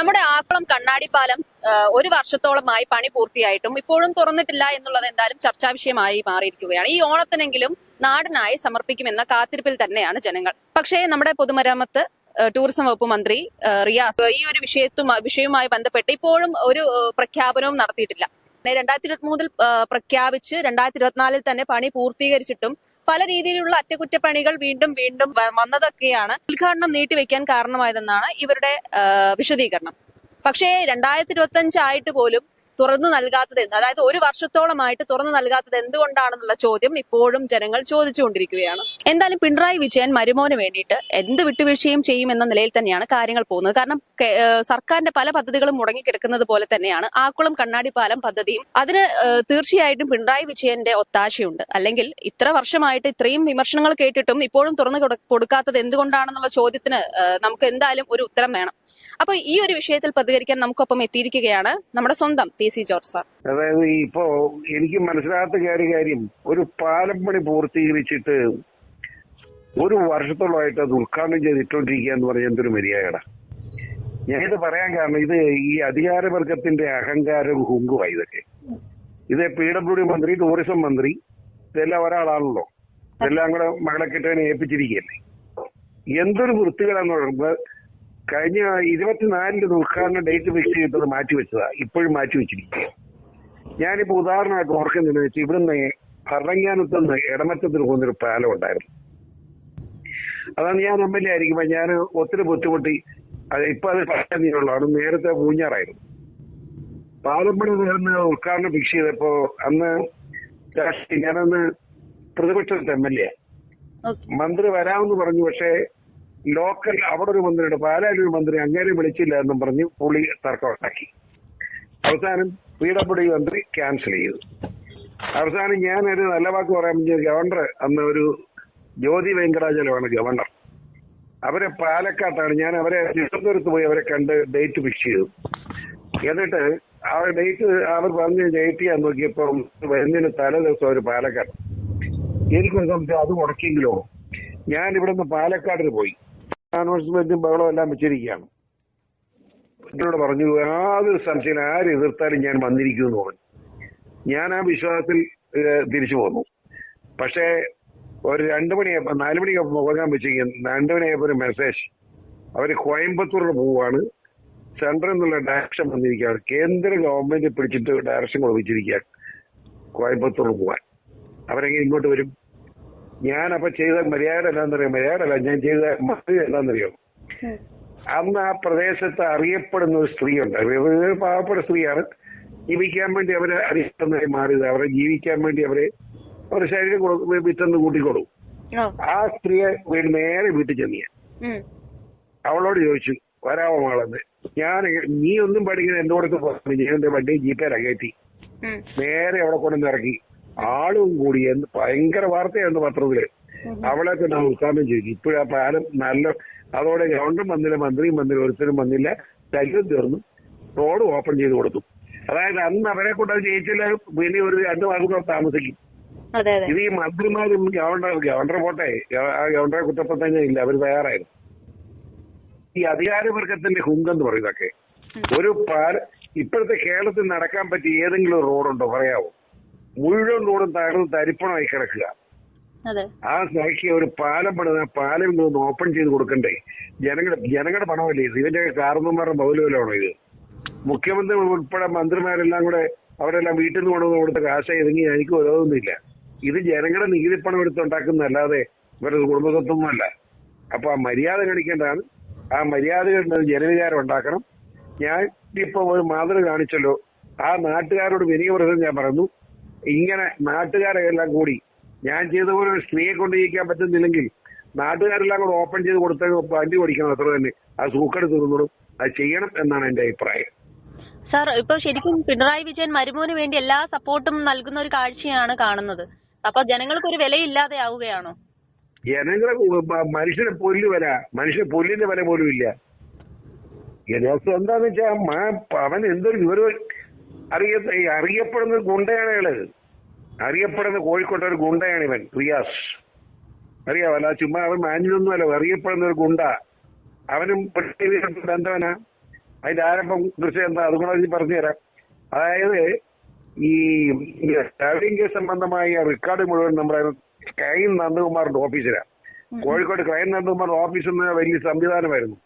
നമ്മുടെ ആക്കുളം കണ്ണാടി പാലം ഒരു വർഷത്തോളമായി പണി പൂർത്തിയായിട്ടും ഇപ്പോഴും തുറന്നിട്ടില്ല എന്നുള്ളത് എന്തായാലും ചർച്ചാ വിഷയമായി മാറിയിരിക്കുകയാണ്. ഈ ഓണത്തിനെങ്കിലും നാടിനായി സമർപ്പിക്കുമെന്ന കാത്തിരിപ്പിൽ തന്നെയാണ് ജനങ്ങൾ. പക്ഷേ നമ്മുടെ പൊതുമരാമത്ത് ടൂറിസം വകുപ്പ് മന്ത്രി റിയാസ് ഈ ഒരു വിഷയത്തും വിഷയവുമായി ബന്ധപ്പെട്ട് ഇപ്പോഴും ഒരു പ്രഖ്യാപനവും നടത്തിയിട്ടില്ല. രണ്ടായിരത്തി ഇരുപത്തി മൂന്നിൽ പ്രഖ്യാപിച്ച് രണ്ടായിരത്തി ഇരുപത്തിനാലിൽ തന്നെ പണി പൂർത്തീകരിച്ചിട്ടും പല രീതിയിലുള്ള അറ്റകുറ്റപ്പണികൾ വീണ്ടും വീണ്ടും വന്നതൊക്കെയാണ് ഉദ്ഘാടനം നീട്ടിവെക്കാൻ കാരണമായതെന്നാണ് ഇവരുടെ വിശദീകരണം. പക്ഷേ രണ്ടായിരത്തി ഇരുപത്തി അഞ്ചായിട്ട് പോലും തുറന്നു നൽകാത്തത് എന്ത്? അതായത് ഒരു വർഷത്തോളമായിട്ട് തുറന്നു നൽകാത്തത് എന്തുകൊണ്ടാണെന്നുള്ള ചോദ്യം ഇപ്പോഴും ജനങ്ങൾ ചോദിച്ചുകൊണ്ടിരിക്കുകയാണ്. എന്തായാലും പിണറായി വിജയൻ മരുമോന് വേണ്ടിയിട്ട് എന്ത് വിട്ടുവീഴ്ചയും ചെയ്യുമെന്ന നിലയിൽ തന്നെയാണ് കാര്യങ്ങൾ പോകുന്നത്. കാരണം സർക്കാരിന്റെ പല പദ്ധതികളും മുടങ്ങിക്കിടക്കുന്നത് പോലെ തന്നെയാണ് ആക്കുളം കണ്ണാടി പാലം പദ്ധതിയും. അതിന് തീർച്ചയായിട്ടും പിണറായി വിജയന്റെ ഒത്താശയുണ്ട്. അല്ലെങ്കിൽ ഇത്ര വർഷമായിട്ട് ഇത്രയും വിമർശനങ്ങൾ കേട്ടിട്ടും ഇപ്പോഴും തുറന്നു കൊടു- കൊടുക്കാത്തത് എന്തുകൊണ്ടാണെന്നുള്ള ചോദ്യത്തിന് നമുക്ക് എന്തായാലും ഒരു ഉത്തരം വേണം. അപ്പൊ ഈ ഒരു വിഷയത്തിൽ പ്രതികരിക്കാൻ നമുക്കൊപ്പം എത്തിയിരിക്കുകയാണ് നമ്മുടെ സ്വന്തം പി. C George sir. അതായത് ഇപ്പോ എനിക്ക് മനസ്സിലാകാത്ത കാര്യ കാര്യം ഒരു പാലം പണി പൂർത്തീകരിച്ചിട്ട് ഒരു വർഷത്തോളമായിട്ട് അത് ഉദ്ഘാടനം ചെയ്തിട്ടോണ്ടിരിക്കുക എന്ന് പറഞ്ഞ എന്തൊരു മര്യാദ ഞാനിത് പറയാൻ കാരണം ഇത് ഈ അധികാരവർഗത്തിന്റെ അഹങ്കാരവും ഹുങ്കുമായി ഇതൊക്കെ. ഇത് പി ഡബ്ല്യു ഡി മന്ത്രി ടൂറിസം മന്ത്രി ഇതെല്ലാം ഒരാളാണല്ലോ. ഇതെല്ലാം കൂടെ മകളെ കെട്ടവനെ ഏൽപ്പിച്ചിരിക്കുകയല്ലേ? എന്തൊരു വൃത്തികളാന്ന് പറയുമ്പോൾ കഴിഞ്ഞ ഇരുപത്തിനാലിന്റെ ഉദ്ഘാടന ഡേറ്റ് ഫിക്സ് ചെയ്തത് മാറ്റിവെച്ചതാ ഇപ്പോഴും മാറ്റിവെച്ചിരിക്കുക ഞാനിപ്പോ ഉദാഹരണമായിട്ട് ഓർക്കുന്നതെന്ന് വെച്ചാൽ ഇവിടുന്ന് ഭരണങ്ങാനത്ത് നിന്ന് ഇടമറ്റത്തിന് പോകുന്നൊരു പാലം ഉണ്ടായിരുന്നു. അതാണ് ഞാൻ എം എൽ എ ആയിരിക്കുമ്പോ ഞാൻ ഒത്തിരി ബുദ്ധിമുട്ടി. ഇപ്പൊ അത് പറഞ്ഞുള്ളതാണ് നേരത്തെ പൂഞ്ഞാറായിരുന്നു പാലപ്പണി നേർന്ന് ഉദ്ഘാടനം ഫിക്സ് ചെയ്തപ്പോ അന്ന് രാഷ്ട്രീയ ഞാനന്ന് പ്രതിപക്ഷത്തെ എം എൽ എ മന്ത്രി വരാമെന്ന് പറഞ്ഞു പക്ഷേ ലോക്കൽ അവിടെ ഒരു മന്ത്രിയുണ്ട് പാലായിലൊരു മന്ത്രി അങ്ങേരെ വിളിച്ചില്ല എന്നും പറഞ്ഞ് പുള്ളി തർക്കം ഉണ്ടാക്കി അവസാനം പി ഡബ്ല്യു മന്ത്രി ക്യാൻസൽ ചെയ്തു. അവസാനം ഞാൻ ഞാനൊരു നല്ല വാക്ക് പറയാൻ ഗവർണർ അന്ന് ഒരു ജ്യോതി വെങ്കടാചലമാണ് ഗവർണർ. അവരെ പാലക്കാട്ടാണ്. ഞാൻ അവരെ തിരുവനന്തപുരത്ത് പോയി അവരെ കണ്ട് ഡേറ്റ് ഫിക്സ് ചെയ്തു. എന്നിട്ട് ആ ഡേറ്റ് അവർ പറഞ്ഞ് ഡേറ്റ് ചെയ്യാൻ നോക്കിയപ്പോൾ വരുന്നതിന് തലേ ദിവസം അവർ പാലക്കാട്. എനിക്കൊരു സംശയം അത് മുടക്കിയെങ്കിലോ? ഞാൻ ഇവിടുന്ന് പാലക്കാടിന് പോയി. അനൗൺസ്മെന്റും ബഹളവും എല്ലാം വെച്ചിരിക്കുകയാണ്. എന്നോട് പറഞ്ഞു യാതൊരു സംശയം ആര് എതിർത്താലും ഞാൻ വന്നിരിക്കും എന്ന് പറഞ്ഞു. ഞാൻ ആ വിശ്വാസത്തിൽ തിരിച്ചു പോന്നു. പക്ഷേ ഒരു രണ്ടു മണിയപ്പം നാലു മണിയായപ്പോ പോകാൻ വെച്ചിരിക്കും രണ്ടു മണിയപ്പം ഒരു മെസ്സേജ് അവർ കോയമ്പത്തൂരിൽ പോവുകയാണ് സെൻട്രൽ നിന്നുള്ള ഡയറക്ഷൻ വന്നിരിക്കുകയാണ്. കേന്ദ്ര ഗവൺമെന്റ് പിടിച്ചിട്ട് ഡയറക്ഷൻ കൊടുപ്പിച്ചിരിക്കുകയാണ് കോയമ്പത്തൂർ പോവാൻ. അവരെങ്ങനെ ഇങ്ങോട്ട് വരും? ഞാൻ അപ്പൊ ചെയ്ത മര്യാദ എന്താണെന്നറിയോ? മര്യാദ അല്ല ഞാൻ ചെയ്ത മതി എന്താണെന്നറിയോ? അന്ന് ആ പ്രദേശത്ത് അറിയപ്പെടുന്ന ഒരു സ്ത്രീയുണ്ട്. പാവപ്പെട്ട സ്ത്രീയാണ്. ജീവിക്കാൻ വേണ്ടി അവരെ അറിയപ്പെടുന്നതായി മാറിയത്. അവരെ ജീവിക്കാൻ വേണ്ടി അവരെ അവരുടെ ശരീരം വിറ്റെന്ന് കൂട്ടിക്കൊടു. ആ. സ്ത്രീയെ വീട് നേരെ വീട്ടിൽ ചെന്നിയ. അവളോട് ചോദിച്ചു വരാമോ ആളെന്ന് ഞാൻ നീ ഒന്നും പഠിക്കുന്ന എന്റെ കൂടെ പറഞ്ഞു ഞാൻ എന്റെ വണ്ടി ജീപ്പേരാ കയറ്റി. നേരെ അവിടെ കൊണ്ടുവന്ന് ഇറക്കി. ആളും കൂടി എന്ന് ഭയങ്കര വാർത്തയാണ് പത്രത്തിൽ. അവളെ തന്നെ ഉദ്ഘാടനം ചെയ്തു ഇപ്പോഴാ പാലം നല്ല അതോടെ ഗവൺമെന്റ് വന്നില്ല മന്ത്രിയും വന്നില്ല ഒരുത്തരും വന്നില്ല. ശല്യം തീർന്നു. റോഡ് ഓപ്പൺ ചെയ്ത് കൊടുത്തു. അതായത് അന്ന് അവരെ കൊണ്ട് അത് ജയിച്ചില്ല ഇനി ഒരു രണ്ടു മാസം താമസിക്കും. ഇത് ഈ മന്ത്രിമാരും ഗവർണർ ഗവർണർ പോട്ടെ ആ ഗവർണറെ കുറ്റപ്പെടുത്താൻ ഇല്ല അവർ തയ്യാറായിരുന്നു. ഈ അധികാരവർഗത്തിന്റെ ഹുങ്കെന്ന് പറയുന്നതൊക്കെ. ഒരു പാല ഇപ്പോഴത്തെ കേരളത്തിൽ നടക്കാൻ പറ്റിയ ഏതെങ്കിലും റോഡുണ്ടോ? പറയാവോ? മുഴുവൻ റോഡും തകർന്ന് തരിപ്പണമായി കിടക്കുക. ആ സ്ഥലയ്ക്ക് ഒരു പാലം പണിത പാലം ഒന്ന് ഓപ്പൺ ചെയ്ത് കൊടുക്കണ്ടേ? ജനങ്ങളുടെ ജനങ്ങളുടെ പണമല്ലേ ഇത്? ഇവന്റെ കാർന്നന്മാരുടെ മൗലവലാണോ ഇത്? മുഖ്യമന്ത്രി ഉൾപ്പെടെ മന്ത്രിമാരെല്ലാം കൂടെ അവരെല്ലാം വീട്ടിൽ നിന്ന് കൊണ്ടുവന്ന് കൊടുത്ത കാശ ഇതെങ്കിൽ എനിക്ക് ഓരോന്നുമില്ല ഇത് ജനങ്ങളുടെ നികുതി പണം എടുത്തുണ്ടാക്കുന്നതല്ലാതെ ഇവരുടെ കുടുംബസ്വത്തൊന്നുമല്ല അപ്പൊ ആ മര്യാദ കാണിക്കേണ്ടതാണ്. ആ മര്യാദ കണ്ടത് ജനവികാരം ഉണ്ടാക്കണം. ഞാൻ ഇപ്പൊ ഒരു മാതൃക കാണിച്ചല്ലോ. ആ നാട്ടുകാരോട് വിനയപ്രസം ഞാൻ പറഞ്ഞു ഇങ്ങനെ നാട്ടുകാരെല്ലാം കൂടി ഞാൻ ചെയ്ത പോലെ ഒരു സ്ത്രീയെ കൊണ്ട് ജയിക്കാൻ പറ്റുന്നില്ലെങ്കിൽ നാട്ടുകാരെല്ലാം കൂടെ ഓപ്പൺ ചെയ്ത് കൊടുത്ത വണ്ടി ഓടിക്കണം അത്ര തന്നെ. അത് സൂക്കെടുത്ത് തീർന്നോളും. അത് ചെയ്യണം എന്നാണ് എന്റെ അഭിപ്രായം. സാർ ഇപ്പൊ ശരിക്കും പിണറായി വിജയൻ മരുമോന് വേണ്ടി എല്ലാ സപ്പോർട്ടും നൽകുന്ന ഒരു കാഴ്ചയാണ് കാണുന്നത്. അപ്പൊ ജനങ്ങൾക്ക് ഒരു വിലയില്ലാതെ ആവുകയാണോ? ജനങ്ങളെ മനുഷ്യന്റെ മനുഷ്യനെ പുല്ല് വില മനുഷ്യന് പുല്ലിന്റെ വില പോലും ഇല്ല. എന്താന്ന് വെച്ചാ അവൻ എന്തൊരു വിവരം അറിയ അറിയപ്പെടുന്ന ഗുണ്ടയാണ് അയാൾ അറിയപ്പെടുന്ന കോഴിക്കോട്ടെ ഒരു ഗുണ്ടയാണ് ഇവൻ റിയാസ്. അറിയാവല്ല ചുമ്മാ അവൻ മാന്യനൊന്നും അല്ല അറിയപ്പെടുന്ന ഒരു ഗുണ്ട. അവനും ബന്ധവനാ. അതിന്റെ ആരംഭം കൃഷി എന്താ? അതുകൊണ്ട് അതിന് എനിക്ക് പറഞ്ഞുതരാം. അതായത് ഈ ട്രാവലിംഗ് കേസ് സംബന്ധമായ റെക്കോർഡ് മുഴുവൻ നമ്മുടെ ക്രൈം നന്ദകുമാറിന്റെ ഓഫീസിലാണ് കോഴിക്കോട് ക്രൈം നന്ദകുമാറിന്റെ ഓഫീസ് എന്ന വലിയ സംവിധാനമായിരുന്നു.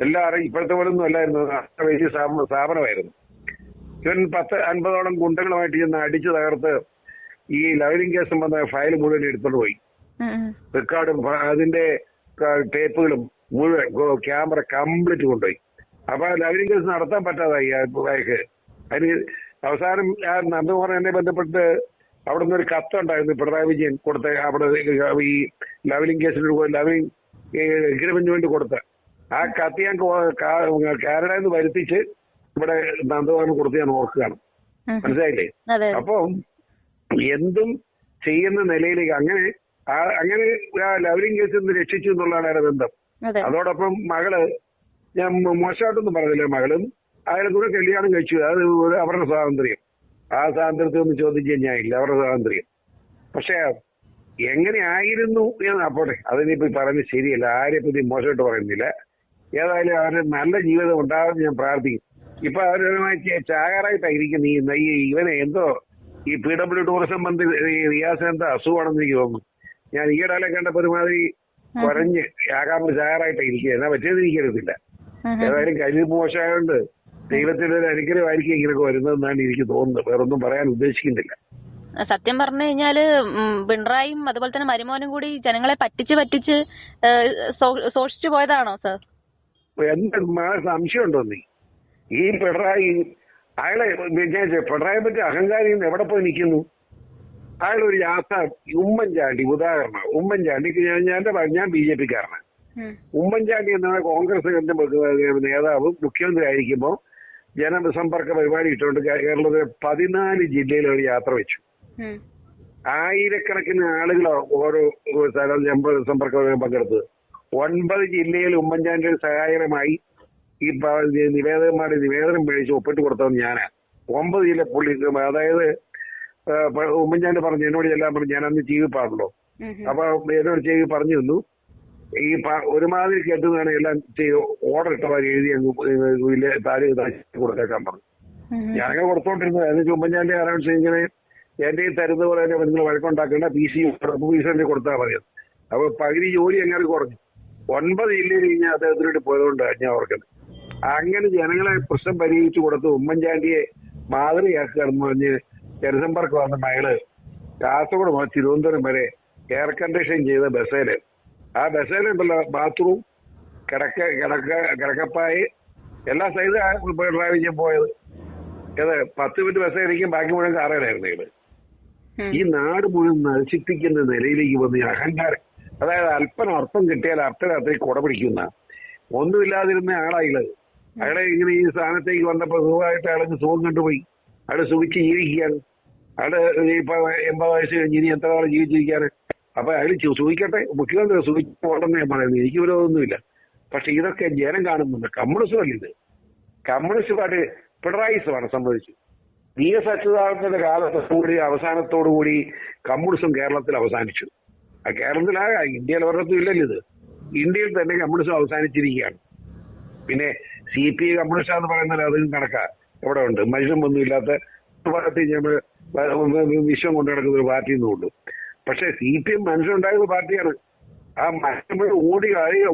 എല്ലാവരും ഇപ്പോഴത്തെ പോലെ ഒന്നും അല്ലായിരുന്നു വലിയ സ്ഥാപനമായിരുന്നു. ഇവൻ പത്ത് അൻപതോളം ഗുണ്ടകളുമായിട്ട് ചെന്ന് അടിച്ചു തകർത്ത് ഈ ലവലിംഗ് കേസ് സംബന്ധമായ ഫയൽ മുഴുവൻ എടുത്തോണ്ട് പോയി. റെക്കോർഡും അതിന്റെ ടേപ്പുകളും മുഴുവൻ ക്യാമറ കംപ്ലീറ്റ് കൊണ്ടുപോയി. അപ്പൊ ലവലിംഗ് കേസ് നടത്താൻ പറ്റാതായി ആ അയാൾക്ക് അതിന് അവസാനം ആ നന്ദകുമാർ എന്നെ ബന്ധപ്പെട്ട് അവിടെ നിന്ന് ഒരു കത്തുണ്ടായിരുന്നു പിണറായി വിജയൻ കൊടുത്ത അവിടെ ഈ ലവലിംഗ് കേസിന് ലവലിംഗ് എഗ്രിമെന്റിന് വേണ്ടി കൊടുത്ത. ആ കത്ത് ഞാൻ കാനഡയിൽ നിന്ന് വരുത്തിച്ച് ഇവിടെ നന്ദകുമാറിന് കൊടുത്ത് ഞാൻ ഓർക്കുകയാണ്. മനസ്സിലായില്ലേ? അപ്പം എന്തും ചെയ്യുന്ന നിലയിലേക്ക് അങ്ങനെ അങ്ങനെ ലവലിംഗ് കേസിൽ നിന്ന് രക്ഷിച്ചു എന്നുള്ളതാണ് അയാളുടെ ബന്ധം. അതോടൊപ്പം മകൾ ഞാൻ മോശമായിട്ടൊന്നും പറഞ്ഞില്ല മകളും അയാളെ കൂടെ കല്യാണം കഴിച്ചു. അത് അവരുടെ സ്വാതന്ത്ര്യം. ആ സ്വാതന്ത്ര്യത്തെ ഒന്നും ചോദിച്ചു കഴിഞ്ഞാൽ ഇല്ല അവരുടെ സ്വാതന്ത്ര്യം. പക്ഷെ എങ്ങനെയായിരുന്നു എന്ന് അപ്പോട്ടെ അതിനിപ്പോ പറഞ്ഞ് ശരിയല്ല. ആരെ പറ്റി മോശമായിട്ട് പറയുന്നില്ല. ഏതായാലും അവന് നല്ല ജീവിതം ഉണ്ടാകുമെന്ന് ഞാൻ പ്രാർത്ഥിക്കും ഇപ്പൊ അവരുമായി ചാകാറായിട്ടായിരിക്കും ഈ ഈ ഇവനെ എന്തോ ഈ പി ഡബ്ല്യു ടൂറിസം മന്ത്രി ഈ റിയാസ് എന്താ അസുഖമാണെന്ന് എനിക്ക് തോന്നുന്നു. ഞാൻ ഈയിടെ കണ്ടപ്പോ ഒരുമാതിരി കുറഞ്ഞ് ആകാമ്പ് ചാകാറായിട്ടായിരിക്കും എന്നാ പറ്റിയത് എനിക്കറിയത്തില്ല. ഏതായാലും കഴിവ് മോശമായതുകൊണ്ട് ദൈവത്തിന്റെ ഒരു അനുഗ്രഹമായിരിക്കും ഇങ്ങനെയൊക്കെ വരുന്നതെന്നാണ് എനിക്ക് തോന്നുന്നത്. വേറൊന്നും പറയാൻ ഉദ്ദേശിക്കുന്നില്ല. സത്യം പറഞ്ഞു കഴിഞ്ഞാൽ പിണറായിയും അതുപോലെ തന്നെ മരുമോനും കൂടി ജനങ്ങളെ പറ്റിച്ച് പറ്റിച്ച് ഏഹ്, സൂക്ഷിച്ചു പോയതാണോ സർ? എന്താ സംശയം ഉണ്ടോ നീ? ഈ പിണറായി അയാളെ പിണറായി പറ്റി അഹങ്കാരി എവിടെ പോയി നിൽക്കുന്നു? അയാൾ ഒരു യാത്ര ഉമ്മൻചാണ്ടി ഉദാഹരണം ഉമ്മൻചാണ്ടിക്ക് ഞാൻ ഞാൻ ഞാൻ ബി ജെ പിക്കാരനാണ്. ഉമ്മൻചാണ്ടി എന്ന കോൺഗ്രസിന്റെ നേതാവ് മുഖ്യമന്ത്രി ആയിരിക്കുമ്പോൾ ജനസമ്പർക്ക പരിപാടി ഇട്ടുകൊണ്ട് കേരളത്തിലെ പതിനാല് ജില്ലയിൽ ഒരു യാത്ര വെച്ചു. ആയിരക്കണക്കിന് ആളുകൾ ഓരോ സ്ഥലം ജനസമ്പർക്ക പങ്കെടുത്തത്. ഒൻപത് ജില്ലയിൽ ഉമ്മൻചാണ്ടിയുടെ സഹായകരമായി ഈ നിവേദകന്മാരുടെ നിവേദനം മേടിച്ച് ഒപ്പിട്ട് കൊടുത്തത് ഞാനാ. ഒമ്പത് ജില്ല പുള്ളി അതായത് ഉമ്മൻചാണ്ടി പറഞ്ഞു എന്നോട് ചെല്ലാൻ പറഞ്ഞു ഞാൻ അന്ന് ജീവിപ്പാണല്ലോ പാടുള്ളൂ. അപ്പൊ എന്നോട് ചെയ്ത് പറഞ്ഞു തന്നു. ഈ ഒരുമാതിരി കെട്ടുന്നതാണ് എല്ലാം ഓർഡർ ഇട്ടവർ എഴുതി അങ്ങ് താഴെ കൊടുത്തേക്കാൻ പറഞ്ഞു. ഞാനങ്ങനെ കൊടുത്തോണ്ടിരുന്നത്. അതിന് ഉമ്മൻചാണ്ടി ആരാണ് ഇങ്ങനെ എന്റെ ഈ തരുന്ന പോലെ തന്നെ നിങ്ങൾ വഴക്കുണ്ടാക്കേണ്ട പി സി പി സി കൊടുത്താൽ മതി അപ്പൊ പകുതി ജോലി എങ്ങനെ കുറഞ്ഞു. ഒൻപത് ജില്ലയിൽ ഞാൻ അദ്ദേഹത്തിനോട് പോയതുകൊണ്ട് ഞാൻ ഓർക്കുന്നത് അങ്ങനെ ജനങ്ങളെ പ്രശ്നം പരിഹരിച്ചു കൊടുത്ത് ഉമ്മൻചാണ്ടിയെ മാതൃകയാക്കുകയാണെന്ന് പറഞ്ഞ് ജനസമ്പർക്കം വന്ന മകൾ കാസർഗോഡ് മുതൽ തിരുവനന്തപുരം വരെ എയർ കണ്ടീഷൻ ചെയ്ത ബസേൽ. ആ ബസേല ബാത്റൂം കിടക്ക കിടക്ക കിടക്കപ്പായി എല്ലാ സൈസും പിണറായി വിജയൻ പോയത്. ഏത് പത്ത് മിനിറ്റ് ബസ്സായിരിക്കും ബാക്കി മുഴുവൻ കാറേലായിരുന്നു ഇയാൾ ഈ നാട് മുഴുവൻ നശിപ്പിക്കുന്ന നിലയിലേക്ക് വന്ന് അഹങ്കാരം അതായത് അല്പം അർത്ഥം കിട്ടിയാൽ അർത്ഥരാത്രി കുട പിടിക്കുന്ന ഒന്നുമില്ലാതിരുന്ന ആളായിൽ അയാളെ ഇങ്ങനെ ഈ സ്ഥാനത്തേക്ക് വന്നപ്പോൾ സുഖമായിട്ട് അയാൾക്ക് സുഖം കണ്ടുപോയി. അയാൾ സുഖിച്ച് ജീവിക്കുകയാണ് അയാൾ ഇപ്പൊ എൺപത് വയസ്സ് കഴിഞ്ഞ് ഇനി എത്ര നാൾ ജീവിച്ചിരിക്കാറ് അപ്പൊ അയാൾ സുഖിക്കട്ടെ. മുഖ്യമന്ത്രി സുഖിച്ച് പോകണമെന്ന് ഞാൻ പറയുന്നത് എനിക്ക് വിരോധമൊന്നുമില്ല. പക്ഷെ ഇതൊക്കെ ജനം കാണുന്നുണ്ട്. കമ്മ്യൂണിസം അല്ല ഇത്? കമ്മ്യൂണിസ്റ്റ് പാർട്ടി പിണറായിസമാണ് സംഭവിച്ചു വി എസ് അച്യുതാനന്ദന്റെ കാലത്തോടുകൂടി അവസാനത്തോടുകൂടി കമ്മ്യൂണിസം കേരളത്തിൽ അവസാനിച്ചു. ആ കേരളത്തിലാകാം ഇന്ത്യയിൽ ഒരിടത്തും ഇല്ലല്ലോ ഇത്. ഇന്ത്യയിൽ തന്നെ കമ്മ്യൂണിസം അവസാനിച്ചിരിക്കുകയാണ്. പിന്നെ സി പി ഐ കമ്മ്യൂണിസ്റ്റ് എന്ന് പറയുന്നത് അതും കണക്കാ. ഇവിടെ ഉണ്ട്. മനുഷ്യനൊന്നും ഇല്ലാത്ത പാർട്ടി നമ്മൾ വിശ്വം കൊണ്ടു നടക്കുന്ന ഒരു പാർട്ടി എന്നുള്ളൂ പക്ഷെ സി പി എം മനുഷ്യനുണ്ടായിരുന്ന പാർട്ടിയാണ്. ആ മനുഷ്യൻ ഓടി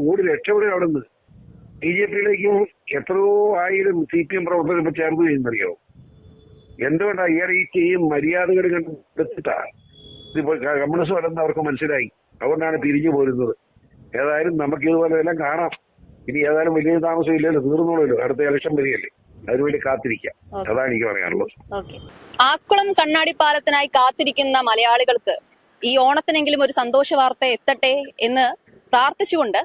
ഓടി രക്ഷപ്പെടുക അവിടെ നിന്ന് ബി ജെ പിയിലേക്കും എത്രയോ ആയിരം സി പി എം പ്രവർത്തകർ ഇപ്പൊ ചേർന്ന് ചെയ്യുന്നറിയോ എന്തുകൊണ്ടാ ഇയാൾ ഈ ചെയ്യും മര്യാദകൾ കണ്ടെത്തിട്ടാ ഇതിപ്പോ കമ്മ്യൂണിസ്റ്റ് വരുന്ന അവർക്ക് മനസ്സിലായി. അതുകൊണ്ടാണ് പിരിഞ്ഞു പോരുന്നത്. ഏതായാലും നമുക്ക് ഇതുപോലെ എല്ലാം കാണാം. ഇനി ഏതായാലും വലിയ താമസം ഇല്ലല്ലോ തീർന്നോളൂ അടുത്ത ഇലക്ഷൻ വരികയല്ലേ അതിനുവേണ്ടി കാത്തിരിക്കാം. അതാണ് എനിക്ക് പറയാനുള്ളത്. ആക്കുളം കണ്ണാടി പാലത്തിനായി കാത്തിരിക്കുന്ന മലയാളികൾക്ക് ഈ ഓണത്തിനെങ്കിലും ഒരു സന്തോഷ വാർത്ത എത്തട്ടെ എന്ന് പ്രാർത്ഥിച്ചുകൊണ്ട്